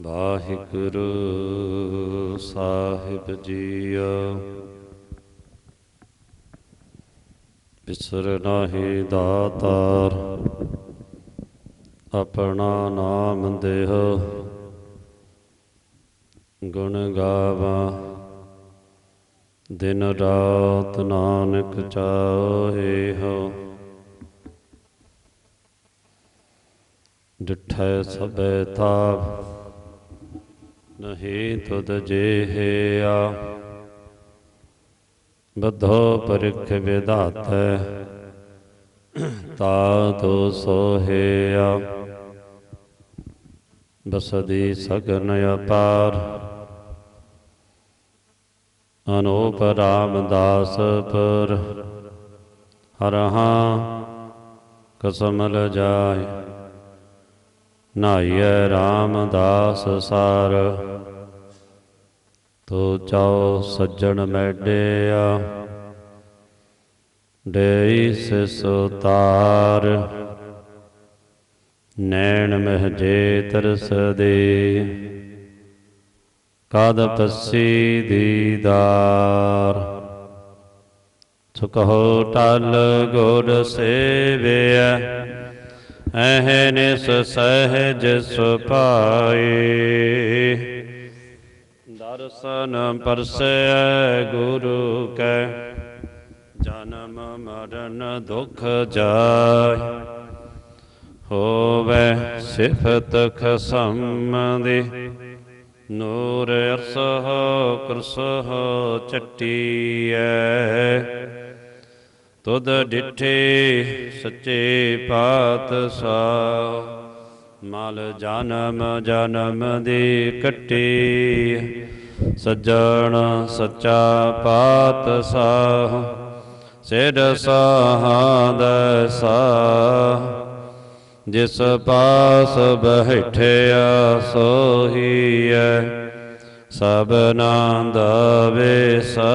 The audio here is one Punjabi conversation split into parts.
ਵਾਹਿਗੁਰੂ ਸਾਹਿਬ ਜੀਓ। ਬਿਸਰ ਨਾਹੀ ਦਾਤਾਰ, ਆਪਣਾ ਨਾਮ ਦੇਹ। ਗੁਣ ਗਾਵਾਂ, ਦਿਨ ਰਾਤ ਨਾਨਕ ਚਾਹੇ ਹੋ ਡਿਠੈ ਸਭੈ ਤਾਪ ਨਹੀਂ ਤੁਧ ਜੇਹਿਆ ਬਧੋ ਪਰਿਖ ਵਿਧਾਤੈ ਤਾ ਤੋ ਸੋਹਿਆ ਬਸਦੀ ਸਗਨ ਅਪਾਰ ਅਨੂਪ ਰਾਮਦਾਸ ਪਰ ਹਰਹਾਂ ਕਸਮ ਲ ਜਾਏ ਨਾਈਐ ਰਾਮਦਾਸ ਸਾਰ। ਤੋ ਚਾਓ ਸੱਜਣ ਮੈਡਿਆ ਦੇਈ ਸਿਸੋ ਤਾਰ। ਨੈਣ ਮਹਜੇ ਤਰਸ ਦੇ, ਕਦ ਪੱਸੀ ਦੀਦਾਰ। ਸੁਕਹੋ ਟਲ ਗੁਰ ਸੇਵਿਆ ਅਹਨਿਸ ਸਹਿਜ ਸੁਪਾਏ ਦਰਸ਼ਨ ਪਰਸੈ ਗੁਰੂ ਕੈ, ਜਨਮ ਮਰਨ ਦੁਖ ਜਾਇ। ਹੋਵੇ ਸਿਫਤ ਖਸਮ ਦੇ ਨੂਰ ਅਰਸਹ ਕਰਸਹ ਚਟੀਐ। ਤੁਧ ਡਿਠੇ ਸੱਚੇ ਪਾਤਸ਼ਾਹ, ਮਲ ਜਨਮ ਜਨਮ ਦੀ ਕੱਟੀ, ਸੱਜਣ ਸੱਚਾ ਪਾਤਸ਼ਾਹ, ਸਿਰ ਸਾਹਾਦ ਸਾਹ, ਜਿਸ ਪਾਸ ਬਹਿਠਿਆ ਸੋਹੀਐ ਸਭਨਾ ਦਾ ਵੇਸਾ।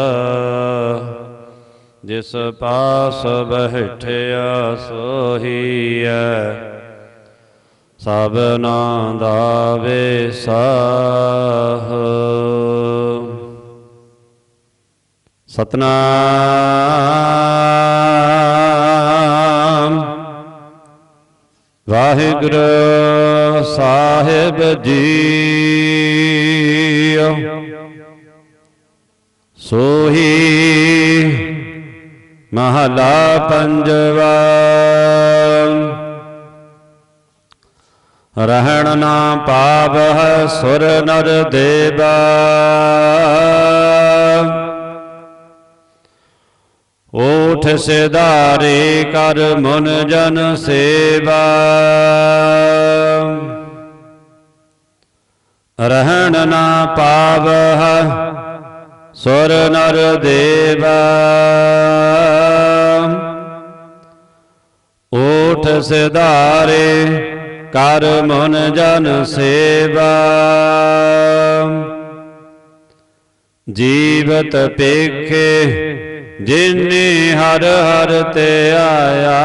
ਜਿਸ ਪਾਸ ਬਹਿਠਿਆ ਸੋਹੀਐ ਸਭਨਾ ਦਾ ਵੇਸਾਹ ਸਤਨਾਮ। ਵਾਹਿਗੁਰੂ ਸਾਹਿਬ ਜੀ ਸੋਹੀ ਮਹਲਾ ਪੰਜਵਾ। ਰਹਿਣ ਨਾ ਪਾਵਹਿ ਸੁਰ ਨਰ ਦੇਵਾ। ਓਠ ਸਿਧਾਰੇ ਕਰ ਮਨ ਜਨ ਸੇਵਾ। ਰਹਿਣ ਨਾ ਪਾਵਹਿ ਸੁਰ ਨਰ ਦੇਵਾ। ਓਠ ਸਿਧਾਰੇ, ਕਰ ਮਨ ਜਨ ਸੇਵਾ। ਜੀਵਤ ਪੇਖੇ, ਜਿਨੇ ਹਰ ਹਰ ਤੇ ਆਇਆ।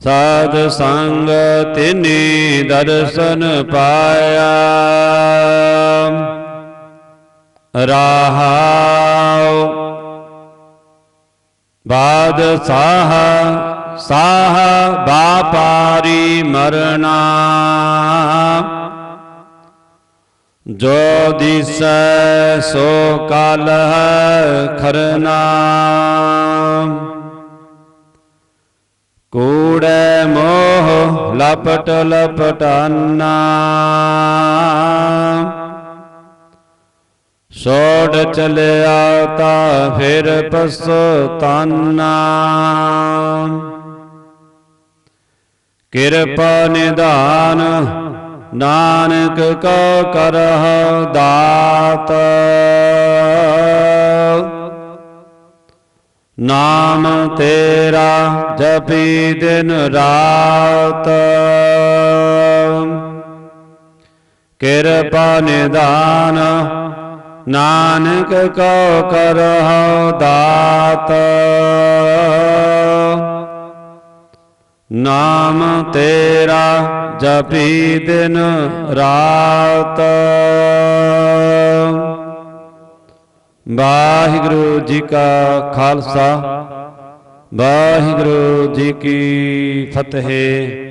ਸਾਧ ਸੰਗ ਤਿਨੀ ਦਰਸ਼ਨ ਪਾਇਆ। ਰਹਾਉ। ਬਾਦ ਸਾਹ ਸਾਹ ਬਾਪਾਰੀ ਮਰਨਾ ਜੋ ਦਿਸੈ ਸੋ ਕਾਲ ਖਰਨਾ। ਕੂੜੈ ਮੋਹ ਲਪਟ ਲਪਟਾਨਾ। ਛੋੜ ਚਲਿਆ ਤਾ ਫਿਰ ਪਸਤਾਨਾ ਕਿਰਪਾ ਨਿਧਾਨ, ਨਾਨਕ ਕੋ ਕਰਹ ਦਾਤ। ਨਾਮ ਤੇਰਾ ਜਪੀ ਦਿਨ ਰਾਤ। ਕਿਰਪਾ ਨਿਦਾਨ ਨਾਨਕ ਕੋ ਕਰਹੁ ਦਾਤ। ਨਾਮ ਤੇਰਾ ਜਪੀ ਦਿਨ ਰਾਤ। ਵਾਹਿਗੁਰੂ ਜੀ ਕਾ ਖਾਲਸਾ। ਵਾਹਿਗੁਰੂ ਜੀ ਕੀ ਫਤਿਹ।